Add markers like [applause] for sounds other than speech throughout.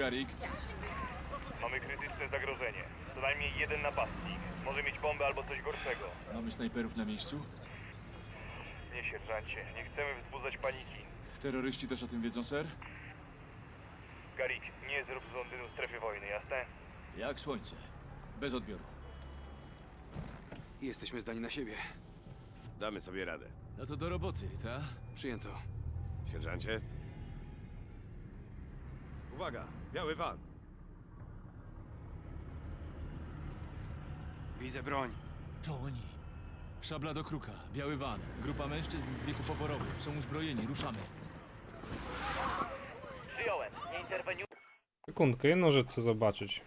Garik? Mamy krytyczne zagrożenie. Co najmniej jeden napastnik. Może mieć bombę albo coś gorszego. Mamy snajperów na miejscu? Nie, sierżancie. Nie chcemy wzbudzać paniki. Terroryści też o tym wiedzą, ser? Garik, nie zrób z Londynu strefy wojny, jasne? Jak słońce. Bez odbioru. Jesteśmy zdani na siebie. Damy sobie radę. No to do roboty, ta? Przyjęto. Sierżancie? Uwaga! Biały van! Widzę broń. To oni. Szabla do kruka, biały van, grupa mężczyzn w wieku poborowym. Są uzbrojeni, ruszamy. Przyjąłem. Nie interweniuj. Sekundkę, jedną rzecz chcę zobaczyć.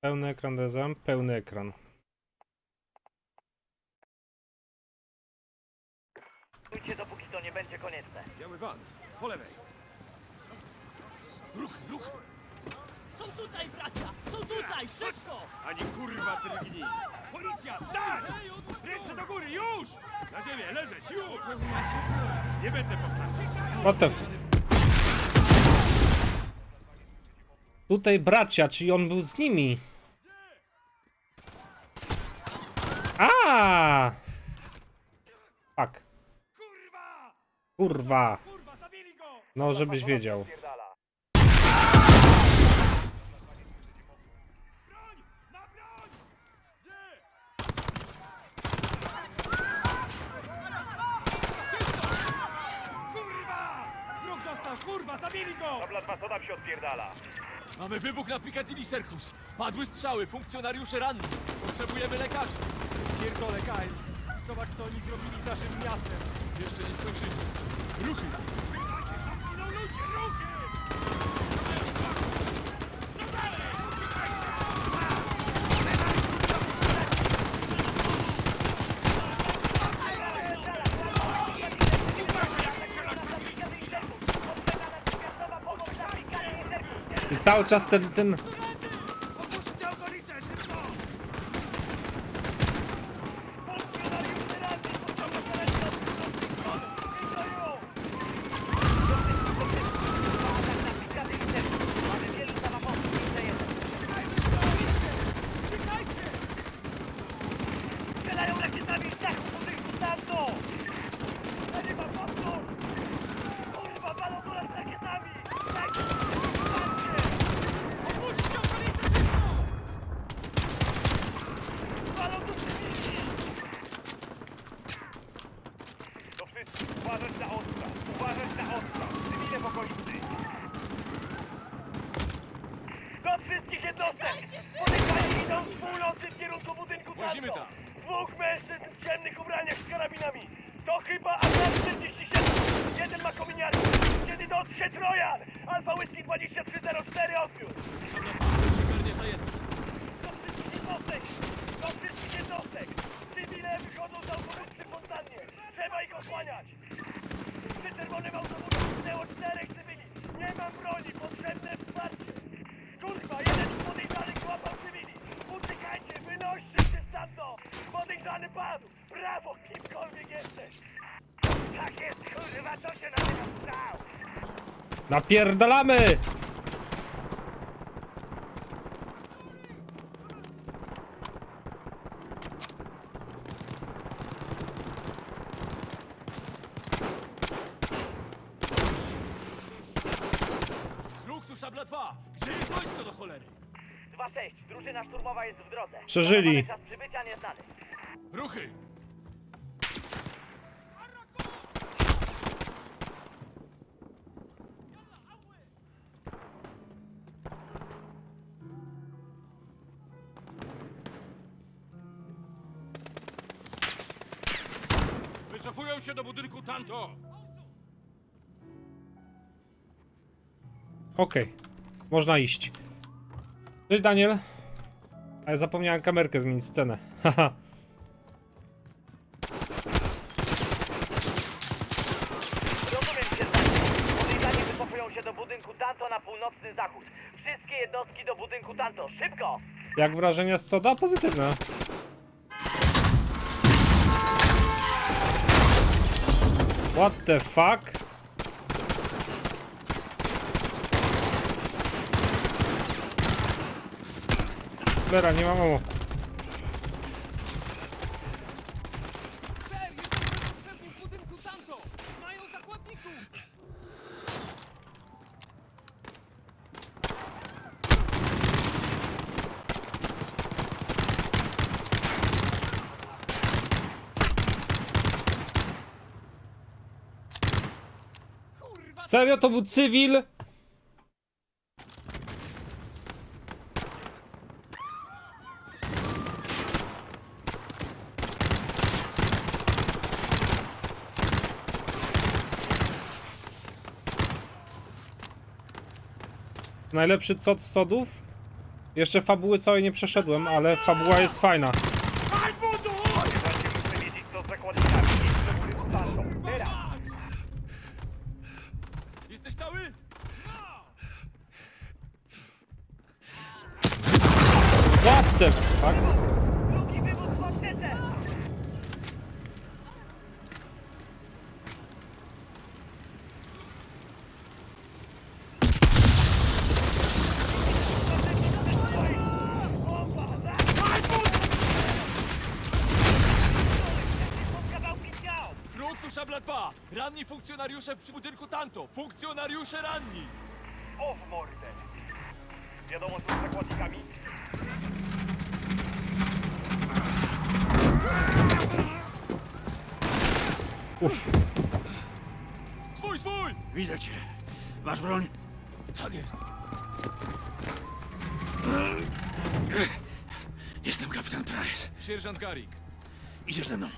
Pełny ekran dezam, pełny ekran. Stójcie, dopóki to nie będzie konieczne. Biały van! Po lewej! Tutaj, bracia! Są tutaj! Szybko! Ani kurwa drgnij! Policja, stać! Ręce do góry, już! Na ziemię, leżeć, już! Nie będę powtarzał. What the f... Tutaj bracia, czyli on był z nimi. A! Fuck. Kurwa! No, żebyś wiedział. Pierdala. Dobra, dwa, co tam się odpierdala? Mamy wybuch na Piccadilly Circus. Padły strzały, funkcjonariusze ranni. Potrzebujemy lekarzy. Pierdolę, Kyle. Zobacz, co oni zrobili z naszym miastem. Jeszcze nie skończyli. Ruchy! I cały czas ten, ten... Strzelają rakietami z dachu budynku tamto! A nie ma postu! Kurwa, balą do nas rakietami! Dajcie mi wsparcie! Opuśćcie okolicę szybko! Balą do cywili! To wszystko, uważać na ostra! Uważać na ostra! Cywile w okolicy! Do wszystkich jednostek! Podejrzani idą z północy w kierunku budynku Włazimy tamto! tam. Dwóch mężczyzn w ciemnych ubraniach z karabinami! To chyba AK-47! Jeden ma kominiarkę! Kiedy dotrze Trojan! Alfa Whisky 2304 odbiór! Szabla siegarnie zajęta. Do wszystkich jednostek! Do wszystkich jednostek! Cywile wychodzą z autobusu przy fontannie! Trzeba ich osłaniać! Przy czerwonym autobusie minęło czterech cywili! Nie mam broni! Potrzebne wsparcie! Kurwa! Jeden z podejrzanych złapał cywili! Uciekajcie! Wynoście się stamtąd! Podejrzany padł! Brawo! Kimkolwiek jesteś! Tak jest! Kurwa! To się nazywa strzał! Napierdalamy! Kruk tu szabla 2. Gdzie jest wojsko do cholery? 2-6. Drużyna szturmowa jest w drodze. Przeżyli. Czas Wycofują się do budynku Tanto! Okej. Można iść. Cześć Daniel. A ja zapomniałem kamerkę zmienić scenę. [laughs] Haha. Rozumiem cię. Podejrzani wycofują się do budynku Tanto na północny zachód. Wszystkie jednostki do budynku Tanto. Szybko! Jak wrażenia z Soda? Pozytywne. What the fuck? Nie mam mało. Serio, to był cywil? Najlepszy cod z codów? Jeszcze fabuły całej nie przeszedłem, ale fabuła jest fajna. Właśnie muszę wiedzieć, co z zakładnikami. Idź do góry pod tarczą. Teraz! Jesteś cały? What the fuck? Drugi wywód w aptece! Kruk tu szabla 2! Ranni funkcjonariusze przy Tanto! Funkcjonariusze ranni! O w mordę! Wiadomo, co z zakładnikami? Swój, swój! Widzę cię. Masz broń? Tak jest. Jestem kapitan Price. Sierżant Garik. Idziesz ze mną.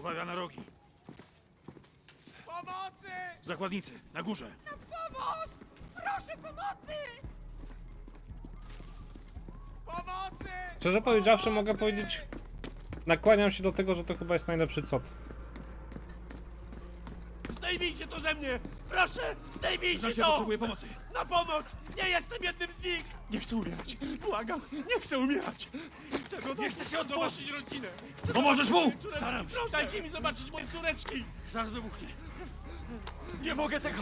Uwaga na rogi. Pomocy! Zakładnicy, na górze. Pomoc! Proszę pomocy! Pomocy! Szczerze powiedziawszy, mogę powiedzieć. Nakłaniam się do tego, że to chyba jest najlepszy cod. Zdejmijcie to ze mnie! Proszę, zdejmijcie Znacie, to! potrzebuję pomocy. Na pomoc! Nie jestem jednym z nich! Nie chcę umierać! Błagam, nie chcę umierać! Chcę go Nie chcę się otworzyć. rodzinę! Chcę Pomożesz mu? zobaczyć córeczkę. Staram się. Proszę, Dajcie mi zobaczyć moje córeczki! Zaraz wybuchnie. Nie mogę tego!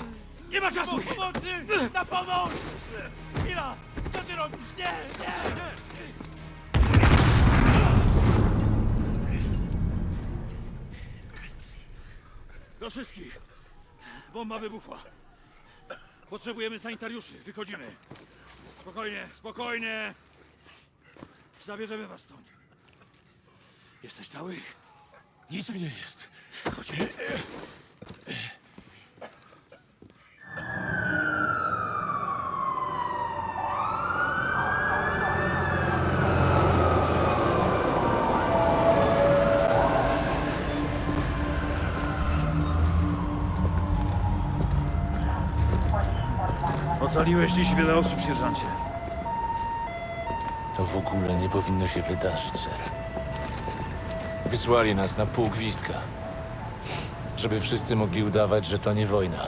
Nie ma czasu! Po pomocy! Na pomoc! Chwila! Co ty robisz? Nie, nie! Do wszystkich. Bomba wybuchła. Potrzebujemy sanitariuszy. Wychodzimy. Spokojnie, spokojnie. Zabierzemy was stąd. Jesteś cały? Nic mi nie jest. Chodź. Ocaliłeś dziś wiele osób, sierżancie. To w ogóle nie powinno się wydarzyć, ser. Wysłali nas na pół gwizdka. Żeby wszyscy mogli udawać, że to nie wojna.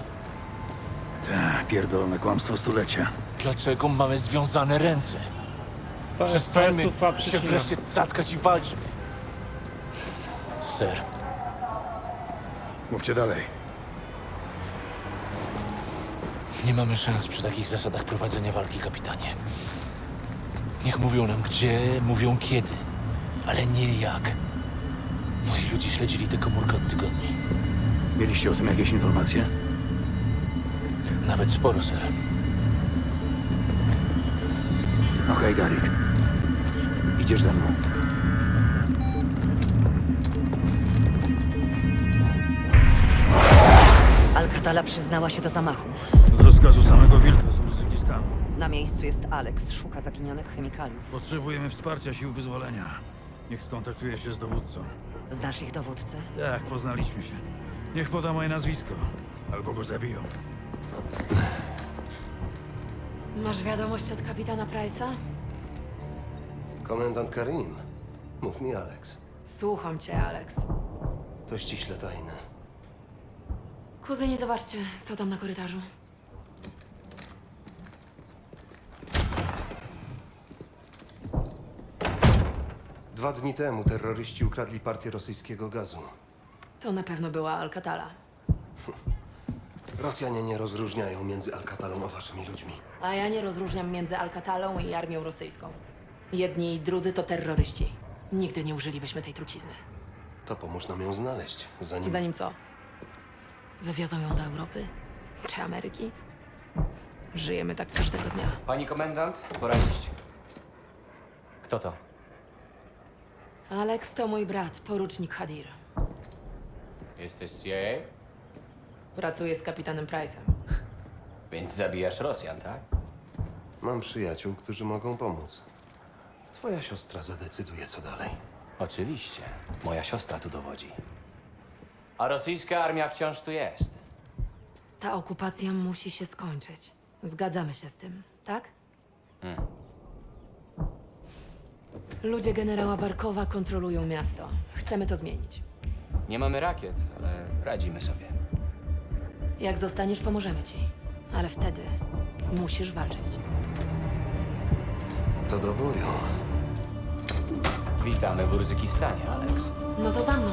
Tak, pierdolone kłamstwo stulecia. Dlaczego mamy związane ręce? 100 Przestańmy FPS-ów, a się wreszcie cackać i walczmy. Ser, Mówcie dalej. Nie mamy szans przy takich zasadach prowadzenia walki, kapitanie. Niech mówią nam gdzie, mówią kiedy, ale nie jak. Moi ludzie śledzili tę komórkę od tygodni. Mieliście o tym jakieś informacje? Nawet sporo, ser. Okej, Garik. Idziesz ze mną. Alcatala przyznała się do zamachu. Z rozkazu samego Wilka z Urzykistanu. Na miejscu jest Alex, szuka zaginionych chemikaliów. Potrzebujemy wsparcia sił wyzwolenia. Niech skontaktuje się z dowódcą. Znasz ich dowódcę? Tak, poznaliśmy się. Niech poda moje nazwisko. Albo go zabiją. Masz wiadomość od kapitana Price'a? Komendant Karim. Mów mi, Alex. Słucham cię, Alex. To ściśle tajne. Kuzyni, zobaczcie, co tam na korytarzu. Dwa dni temu terroryści ukradli partię rosyjskiego gazu. To na pewno była Alcatala. Rosjanie nie rozróżniają między Alcatalą a waszymi ludźmi. A ja nie rozróżniam między Alcatalą i armią rosyjską. Jedni i drudzy to terroryści. Nigdy nie użylibyśmy tej trucizny. To pomóż nam ją znaleźć, zanim... Zanim co? Wywiozą ją do Europy? Czy Ameryki? Żyjemy tak każdego dnia. Pani komendant, poradzić. Kto to? Alex to mój brat, porucznik Hadir. Jesteś z CIA? Pracuje z kapitanem Price'em. Więc zabijasz Rosjan, tak? Mam przyjaciół, którzy mogą pomóc. Twoja siostra zadecyduje, co dalej. Oczywiście. Moja siostra tu dowodzi. A rosyjska armia wciąż tu jest. Ta okupacja musi się skończyć. Zgadzamy się z tym, tak? Ludzie generała Barkowa kontrolują miasto. Chcemy to zmienić. Nie mamy rakiet, ale radzimy sobie. Jak zostaniesz, pomożemy ci. Ale wtedy musisz walczyć. To do boju. Witamy w Urzykistanie, Alex. No to za mną.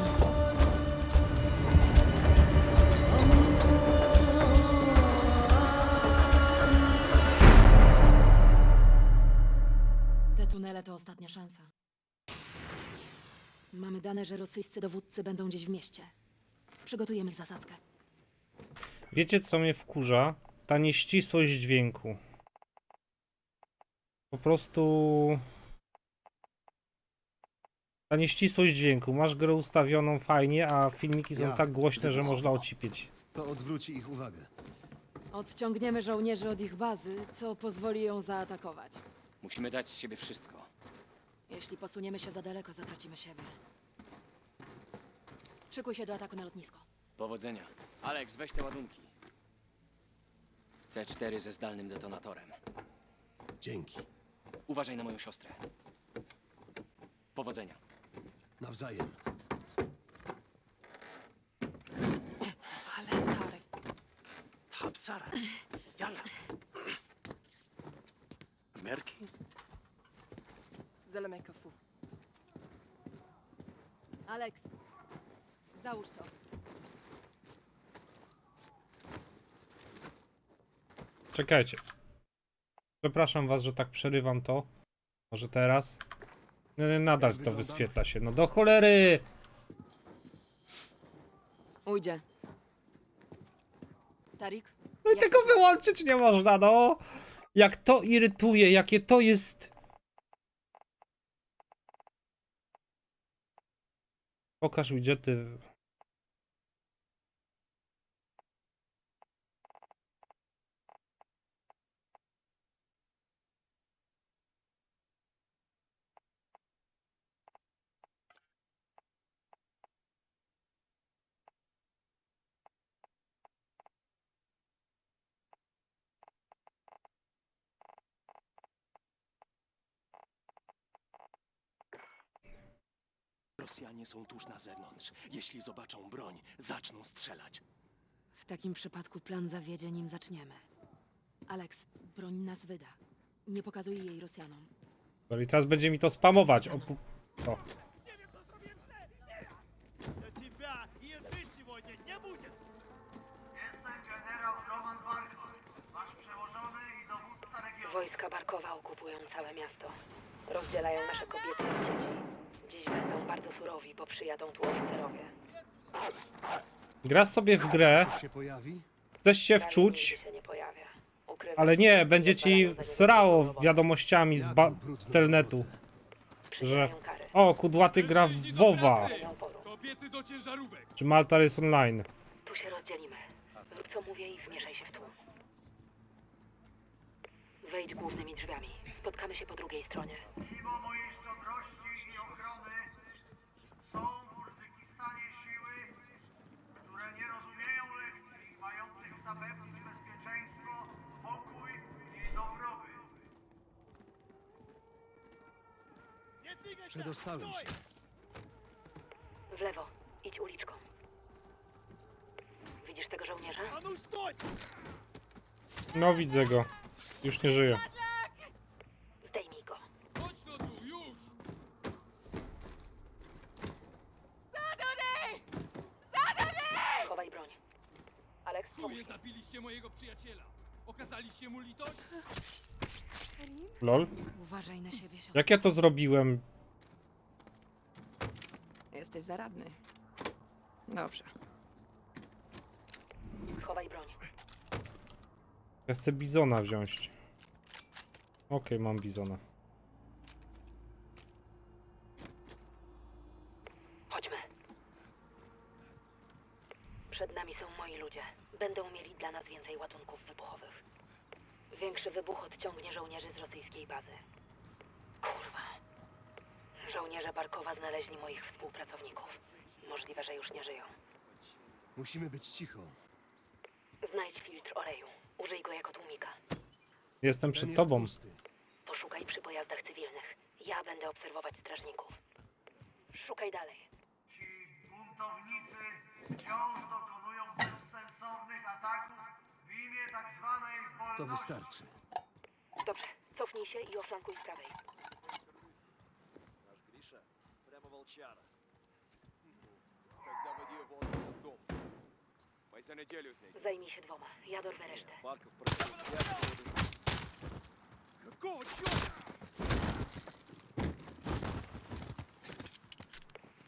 Tunele to ostatnia szansa. Mamy dane, że rosyjscy dowódcy będą gdzieś w mieście. Przygotujemy zasadzkę. Wiecie, co mnie wkurza? Ta nieścisłość dźwięku. Po prostu. Ta nieścisłość dźwięku. Masz grę ustawioną fajnie, a filmiki są Ja. tak głośne, że można ocipieć. To odwróci ich uwagę. Odciągniemy żołnierzy od ich bazy, co pozwoli ją zaatakować. Musimy dać z siebie wszystko. Jeśli posuniemy się za daleko, zatracimy siebie. Szykuj się do ataku na lotnisko. Powodzenia. Alex, weź te ładunki. C4 ze zdalnym detonatorem. Dzięki. Uważaj na moją siostrę. Powodzenia. Nawzajem. Ale Tarek, Hapsara. Jala. Merki? zalemek kafu. Alex, załóż to. Czekajcie. Przepraszam was, że tak przerywam to. Może teraz? Nie, nie, Nadal to wyświetla się. No do cholery! Ujdzie. Tarik? No i jak tego wyłączyć nie można, no! Jak to irytuje, jakie to jest... Pokaż widgety. Rosjanie są tuż na zewnątrz. Jeśli zobaczą broń, zaczną strzelać. W takim przypadku plan zawiedzie, nim zaczniemy. Alex, broń nas wyda. Nie pokazuj jej Rosjanom. No i teraz będzie mi to spamować. O, pu- o. За тебя еды сегодня не будет! Jestem generał Roman Barkow, wasz przełożony i dowódca regionu. Wojska Barkowa okupują całe miasto. Rozdzielają nasze kobiety i dzieci. Bardzo surowi, bo przyjadą tu oficerowie. Grasz sobie w grę, się pojawi? chcesz się Dalej wczuć, nigdy się nie pojawia. Ukrywa ale nie, będzie ci srało wiadomościami z ba- telnetu, że Przyznają karę. o, kudłaty gra w WoWa, Nie oporu. Kobiety do ciężarówek! czy Maltar jest online. Tu się rozdzielimy. Zrób co mówię i wmieszaj się w tłum. Wejdź głównymi drzwiami. Spotkamy się po drugiej stronie. Mimo mojej szczodrości i ochrony są w Urzykistanie siły, które nie rozumieją lekcji mających zapewnić bezpieczeństwo, pokój i dobrobyt. Nie dźwigaj się! Przedostałem się. W lewo. Idź uliczką. Widzisz tego żołnierza? No widzę go. Już nie żyje. Lol. Uważaj na siebie, siostro. Jak ja to zrobiłem? Jesteś zaradny. Dobrze. Schowaj broń. Ja chcę bizona wziąć. Okej, mam bizona. Chodźmy. Przed nami są moi ludzie. Będą mieli dla nas więcej ładunków wybuchowych. Większy wybuch odciągnie żołnierzy z rosyjskiej bazy. Kurwa. Żołnierze Barkowa znaleźli moich współpracowników. Możliwe, że już nie żyją. Musimy być cicho. Znajdź filtr oleju. Użyj go jako tłumika. Jestem Ten przed jest tobą. pusty. Poszukaj przy pojazdach cywilnych. Ja będę obserwować strażników. Szukaj dalej. Ci buntownicy wciąż dokonują bezsensownych ataków w imię tak zwanej wolności. To wystarczy. Dobrze, cofnij się i oflankuj z prawej. Мы за неделю их найдем. Zajmij się dwoma. Ja dorwę resztę. Барков против Какого черта?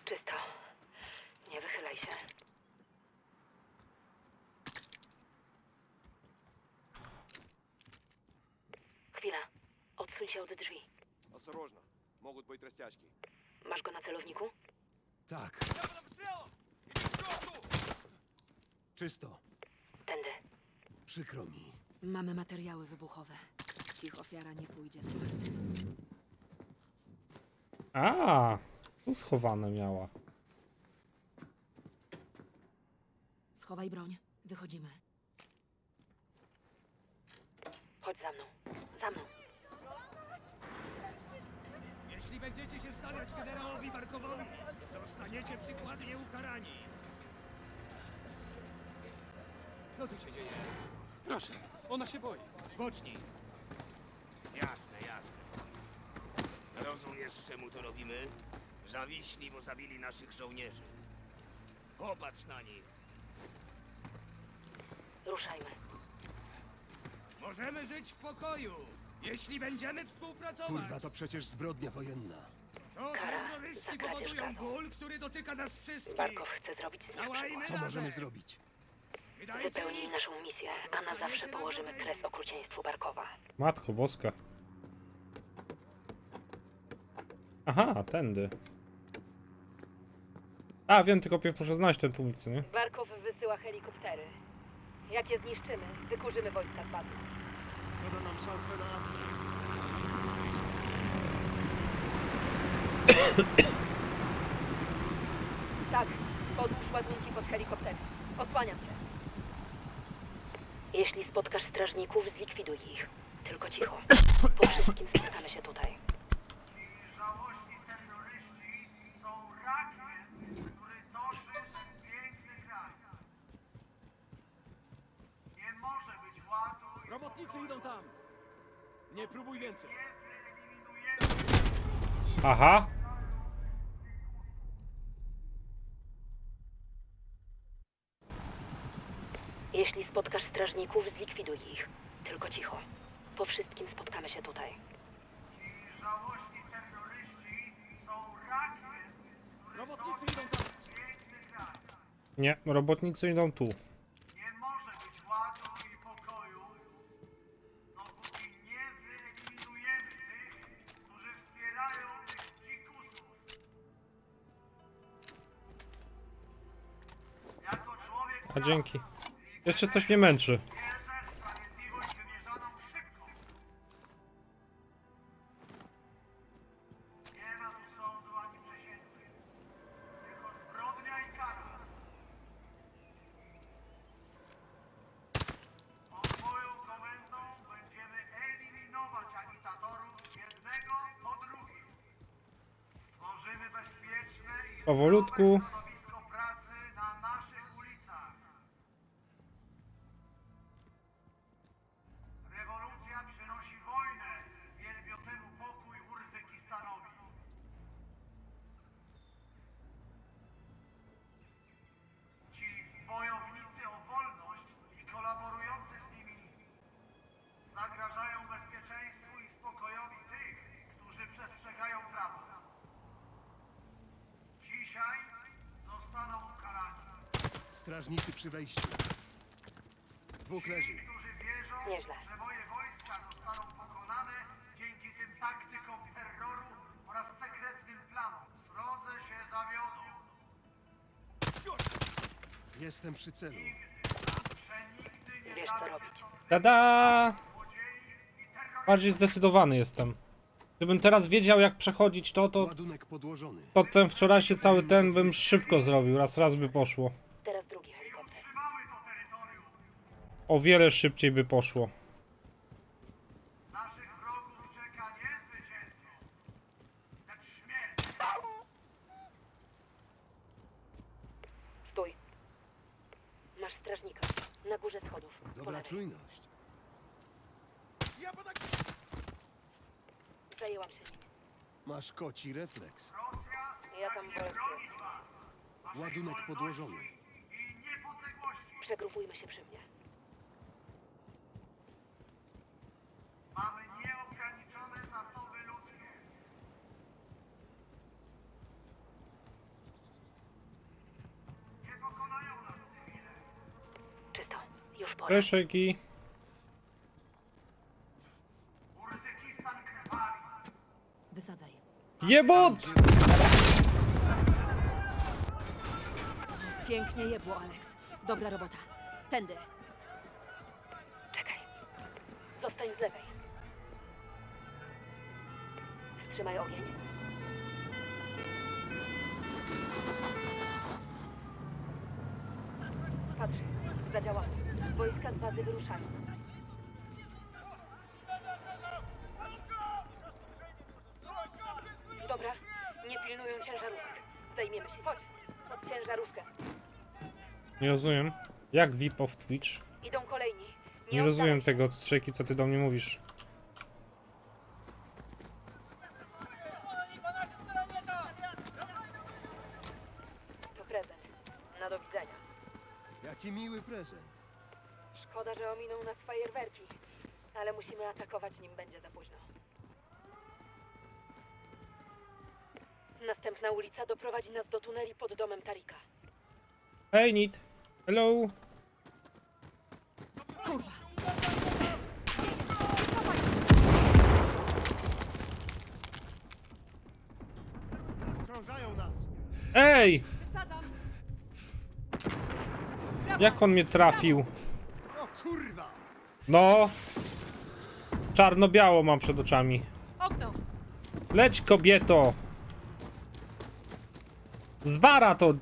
Czysto. Nie wychylaj się. Chwila. Odsuń się od drzwi. Осторожно, могут быть растяжки. Masz go na celowniku? Tak, czysto. Tędy. Przykro mi. Mamy materiały wybuchowe. Ich ofiara nie pójdzie na marne. A, tu schowane miała. Schowaj broń. Wychodzimy. Chodź za mną. Za mną. Jeśli będziecie się stawiać generałowi Barkowowi, zostaniecie przykładnie ukarani. Co tu się dzieje? Proszę, ona się boi. Spocznij. Jasne, jasne. Rozumiesz, czemu to robimy? Zawiśli, bo zabili naszych żołnierzy. Popatrz na nich. Ruszajmy. Możemy żyć w pokoju, jeśli będziemy współpracować. Kurwa, to przecież zbrodnia wojenna. To terroryści powodują ból, który dotyka nas wszystkich. Barkow chce zrobić z nich Co przykład. możemy zrobić? Wypełnij naszą misję, a na zawsze położymy kres okrucieństwu Barkowa. Matko boska. Aha, tędy. A, wiem, tylko pierw muszę znaleźć ten tłumik, co nie? Barkow wysyła helikoptery. Jak je zniszczymy, wykurzymy wojska z bazy. To da nam szansę na... Tak, podłóż ładunki pod helikoptery. Osłaniam cię. Jeśli spotkasz strażników, zlikwiduj ich. Tylko cicho. Po wszystkim spotkamy się tutaj. Żałośni terroryści są rakiem, który toczy ten piękny kraj. Nie może być ładu i Robotnicy idą tam. Nie próbuj więcej. wyeliminujemy Aha. Jeśli spotkasz strażników, zlikwiduj ich. Tylko cicho. Po wszystkim spotkamy się tutaj. żałośni terroryści są rakiem, który Robotnicy idą tam. piękny kraj. Nie, robotnicy idą tu. Nie może być ładu i pokoju, dopóki nie wyeliminujemy tych, którzy wspierają tych dzikusów. Jako człowiek A dzięki. Jeszcze coś mnie męczy. wierzę w sprawiedliwość wymierzoną szybko. Nie ma tu sądu ani przysięgły, tylko zbrodnia i kara. Pod moją komendą będziemy eliminować agitatorów jednego po drugim. Stworzymy bezpieczne i Powolutku. zdrowe środowisko pracy na naszych ulicach. Rewolucja przynosi wojnę wielbiącemu pokój Urzykistanowi. Ci bojownicy o wolność i Strażnicy przy wejściu. Dwóch leży. Nieźle. że moje wojska zostaną pokonane dzięki tym taktykom terroru oraz sekretnym planom. Wrodze się zawiodą. Jestem przy celu. Wiesz co robić. Tada! Bardziej zdecydowany jestem. Gdybym teraz wiedział jak przechodzić to, to, Ładunek podłożony. to ten wczorajszy cały ten bym szybko zrobił. Raz, raz by poszło. Teraz drugi helikopter. O wiele szybciej by poszło. Naszych wrogów czeka nie zwycięstwo, lecz śmierć. Stój. Masz strażnika. Na górze schodów. Po Dobra lewej. czujność. Zajęłam się nim. Masz koci refleks. Ja tam wolę. Ładunek podłożony. Przegrupujmy się przy mnie. Mamy nieograniczone zasoby ludzkie. Nie pokonają nas cywile. Czysto. Już pora. Peszyki. Urzykistan krwawi. Wysadzaj. Jebot! Pięknie jebło, Alex. Dobra robota. Tędy. Czekaj. Zostań z lewej. Wstrzymaj ogień. Patrz, zadziałało. Wojska z bazy wyruszają. Dobra, nie pilnują ciężarówek. Zajmiemy się. Chodź, pod ciężarówkę. Nie rozumiem. Jak VIP of Twitch? Idą kolejni. Nie oddalaj rozumiem się. tego, Strzeki, co ty do mnie mówisz. To prezent. Na do widzenia. Jaki miły prezent. Szkoda, że ominął nas fajerwerki. Ale musimy atakować, nim będzie za późno. Następna ulica doprowadzi nas do tuneli pod domem Tarika. Hey, Nit. Hello. Okrążają nas. Ej! Jak on mnie trafił? O kurwa! No. Czarno-biało mam przed oczami. Okno! Leć, kobieto! Zbara to